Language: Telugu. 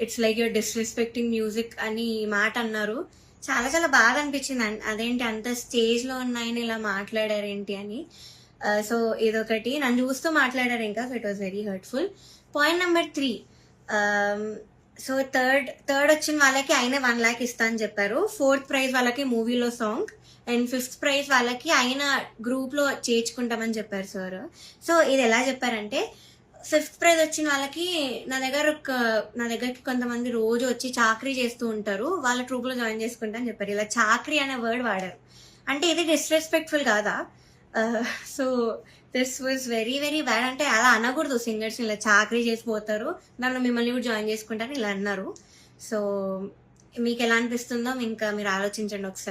It's like your disrespecting music అని మాట అన్నారు. చాలా చాలా బాగా అనిపించింది. అన్- అదేంటి అంత స్టేజ్లో ఉన్నాయని ఇలా మాట్లాడారు ఏంటి అని. సో ఇదొకటి. నన్ను చూస్తూ మాట్లాడారు ఇంకా so it was very hurtful point number three so third third వచ్చిన వాళ్ళకి ఆయన వన్ ల్యాక్ ఇస్తా అని చెప్పారు. ఫోర్త్ ప్రైజ్ వాళ్ళకి మూవీలో సాంగ్ అండ్ ఫిఫ్త్ ప్రైజ్ వాళ్ళకి ఆయన గ్రూప్లో చేర్చుకుంటామని చెప్పారు సార్ సో ఇది ఎలా చెప్పారంటే ఫిఫ్త్ ప్రైజ్ వచ్చిన వాళ్ళకి నా దగ్గర ఒక నా దగ్గరికి కొంతమంది రోజు వచ్చి చాకరీ చేస్తూ ఉంటారు. వాళ్ళ ట్రూప్లో జాయిన్ చేసుకుంటా అని చెప్పారు. ఇలా చాకరీ అనే వర్డ్ వాడారు. అంటే ఇది డిస్రెస్పెక్ట్ఫుల్ కాదా? So this was very very bad అంటే అలా అనకూడదు సింగర్స్ ఇలా చాకరీ చేసిపోతారు నన్ను మిమ్మల్ని కూడా జాయిన్ చేసుకుంటాను ఇలా అన్నారు. సో మీకు ఎలా అనిపిస్తుందో ఇంకా మీరు ఆలోచించండి ఒకసారి.